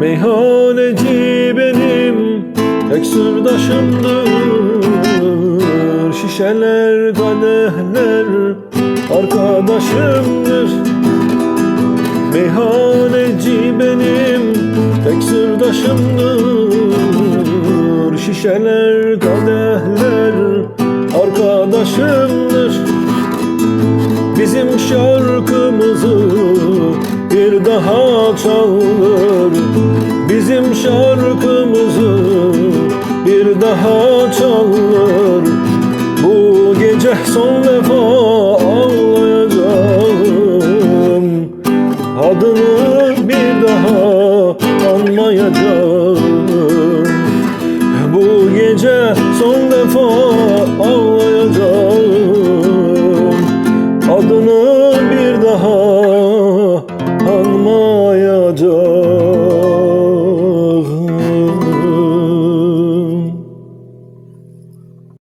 Meyhaneci benim tek sırdaşımdır. Şişeler, kadehler arkadaşımdır. Meyhaneci benim tek sırdaşımdır. Şişeler, kadehler arkadaşımdır. Bizim şarkımızı daha çalır Bizim şarkımızı bir daha çalır. Bu gece son defa ağlayacağım. Adını bir daha anmayacağım Bu gece son defa ağlayacağım. Adını bir daha anmayacağım